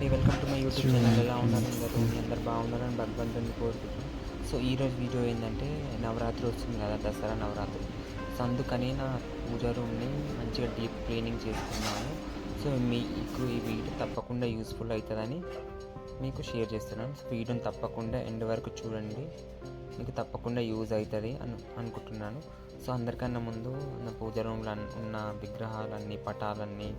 Welcome to my YouTube channel. ఎలా ఉన్నారు అందరూ? మీ అందరు బాగున్నారని భగవంతుని కోరుకుంటున్నాను సో ఈరోజు వీడియో ఏంటంటే నవరాత్రి వస్తుంది కదా దసరా నవరాత్రి. సో అందుకని నా పూజ రూమ్ని మంచిగా డీప్ క్లీనింగ్ చేసుకున్నాను సో మీకు ఈ వీడియో తప్పకుండా యూస్ఫుల్ అవుతుందని మీకు షేర్ చేస్తున్నాను. సో వీడియోని తప్పకుండా ఎండ్ వరకు చూడండి. మీకు తప్పకుండా యూజ్ అవుతుంది అను అనుకుంటున్నాను. సో అందరికన్నా ముందు నా పూజ రూమ్లో ఉన్న విగ్రహాలన్నీ పటాలన్నీ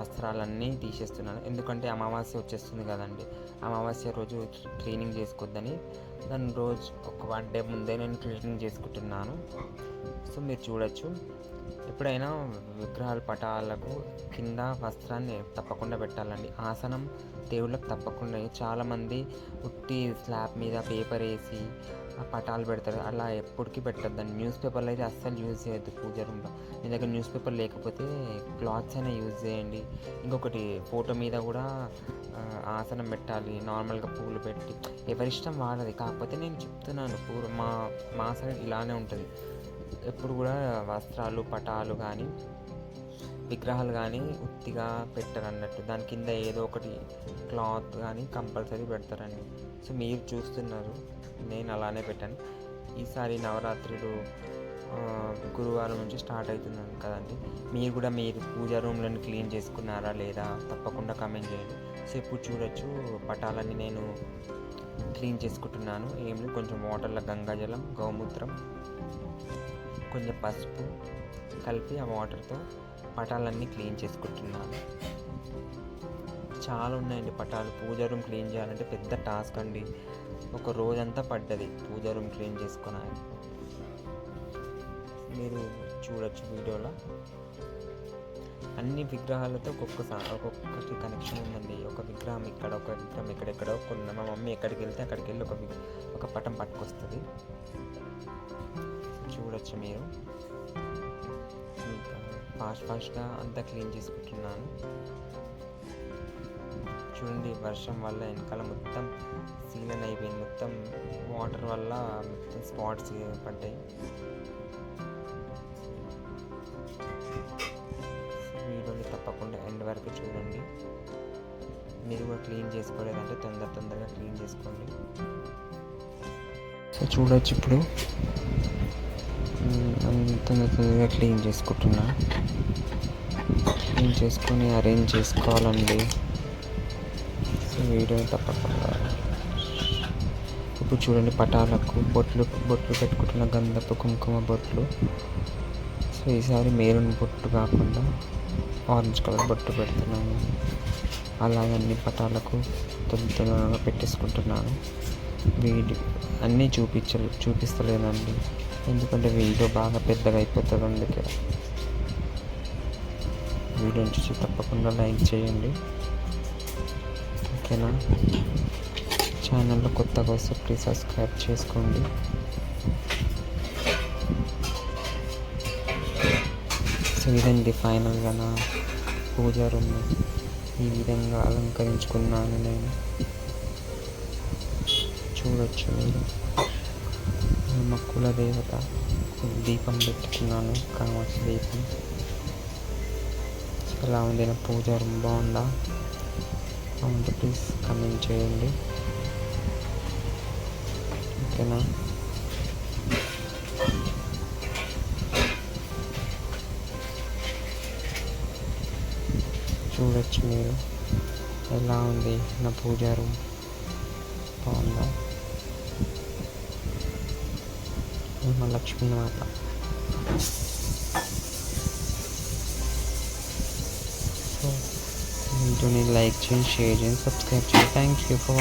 వస్త్రాలన్నీ తీసేస్తున్నాను. ఎందుకంటే అమావాస్య వచ్చేస్తుంది కదండి. అమావాస్య రోజు క్లీనింగ్ చేసుకోవద్దని దాని రోజు ఒక వన్ డే ముందే నేను క్లీనింగ్ చేసుకుంటున్నాను. సో మీరు చూడొచ్చు. ఎప్పుడైనా విగ్రహాల పటాలకు కింద వస్త్రాన్ని తప్పకుండా పెట్టాలండి. ఆసనం దేవుళ్ళకి తప్పకుండా. చాలామంది ఉట్టి స్లాబ్ మీద పేపర్ వేసి పటాలు పెడతారు. అలా ఎప్పటికీ పెట్టద్దండి. న్యూస్ పేపర్లో అయితే అస్సలు యూజ్ చేయొద్దు పూజ రూమ్లో. మీ దగ్గర న్యూస్ పేపర్ లేకపోతే క్లాత్స్ అయినా యూజ్ చేయండి. ఇంకొకటి ఫోటో మీద కూడా ఆసనం పెట్టాలి. నార్మల్గా పూలు పెట్టి. ఎవరిష్టం వాడది కాకపోతే నేను చెప్తున్నాను పూర్వ మా మా సైడ్ ఇలానే ఉంటుంది. ఎప్పుడు కూడా వస్త్రాలు పటాలు కానీ విగ్రహాలు కానీ ఉత్తిగా పెట్టరు అన్నట్టు దాని కింద ఏదో ఒకటి క్లాత్ కానీ కంపల్సరీ పెడతారండి. సో మీరు చూస్తున్నారు. నేను అలానే పెట్టాను. ఈసారి నవరాత్రులు గురువారం నుంచి స్టార్ట్ అవుతున్నాను కదండి. మీరు కూడా మీరు పూజా రూమ్లను క్లీన్ చేసుకున్నారా లేదా? తప్పకుండా కమెంట్ చేయండి. సో ఇప్పుడు చూడొచ్చు. పటాలన్నీ నేను క్లీన్ చేసుకుంటున్నాను. ఏం కొంచెం వాటర్లో గంగాజలం గౌమూత్రం కొంచెం పసుపు కలిపి ఆ వాటర్తో పటాలన్నీ క్లీన్ చేసుకుంటున్నాను. చాలా ఉన్నాయండి పటాలు. పూజ రూమ్ క్లీన్ చేయాలంటే పెద్ద టాస్క్ అండి. ఒక రోజంతా పడ్డది పూజ రూమ్ క్లీన్ చేసుకున్నాను మీరు చూడొచ్చు వీడియోలో. అన్ని విగ్రహాలతో ఒక్కొక్క ఒక్కొక్కటి కనెక్షన్ ఉందండి. ఒక విగ్రహం ఇక్కడ ఒక విగ్రహం ఎక్కడెక్కడో కొన్ని మా మమ్మీ ఎక్కడికి వెళ్తే అక్కడికి వెళ్ళి ఒక ఒక పటం పట్టుకొస్తుంది. చూడొచ్చు మీరు. ఇంకా ఫాస్ట్ ఫాస్ట్గా అంతా క్లీన్ చేసుకుంటున్నాను. చూడండి వర్షం వల్ల వెనకాల మొత్తం సీలన్ అయిపోయింది. మొత్తం వాటర్ వల్ల మొత్తం స్పాట్స్ పడ్డాయి. మీరు కూడా క్లీన్ చేసుకోలేదంటే తొందర తొందరగా క్లీన్ చేసుకోండి. సో చూడొచ్చు ఇప్పుడు. అంత తొందర తొందరగా క్లీన్ చేసుకుంటున్నా. క్లీన్ చేసుకొని అరేంజ్ చేసుకోవాలండి. సో వీడియో తప్పకుండా ఇప్పుడు చూడండి పటాలకు బొట్లు బొట్లు పెట్టుకుంటున్న గంధపు కుంకుమ బొట్లు. సో ఈసారి మెరూన్ బొట్టు కాకుండా ఆరెంజ్ కలర్ బొట్టు పెడుతున్నాము. అలా అన్ని పటాలకు తొందరగా పెట్టేసుకుంటున్నాను. వీడియో అన్నీ చూపించ చూపిస్తలేనండి. ఎందుకంటే వీడియో బాగా పెద్దగా అయిపోతుంది అందుకే. వీడియో చూసి తప్పకుండా లైక్ చేయండి. ఓకేనా? ఛానల్లో కొత్తగా వస్తే ప్లీజ్ సబ్స్క్రైబ్ చేసుకోండి. సో ఇదండి ఫైనల్గా నా పూజ రూమ్. ఈ విధంగా అలంకరించుకున్నాను నేను. చూడొచ్చు మీరు మా కులదేవత దీపం పెట్టుకున్నాను కామాక్షి దీపం. ఎలా ఉంది నా పూజ బాగుందా? అవును ప్లీజ్ కమెంట్ చేయండి. ఓకేనా? చూడొచ్చు మీరు ఎలా ఉంది నా పూజా రూమ్? బాగుందా? మా లక్ష్మీ మాత. సో వీడియోని లైక్ చేయండి షేర్ చేయండి సబ్స్క్రైబ్ చేయండి. Thank you for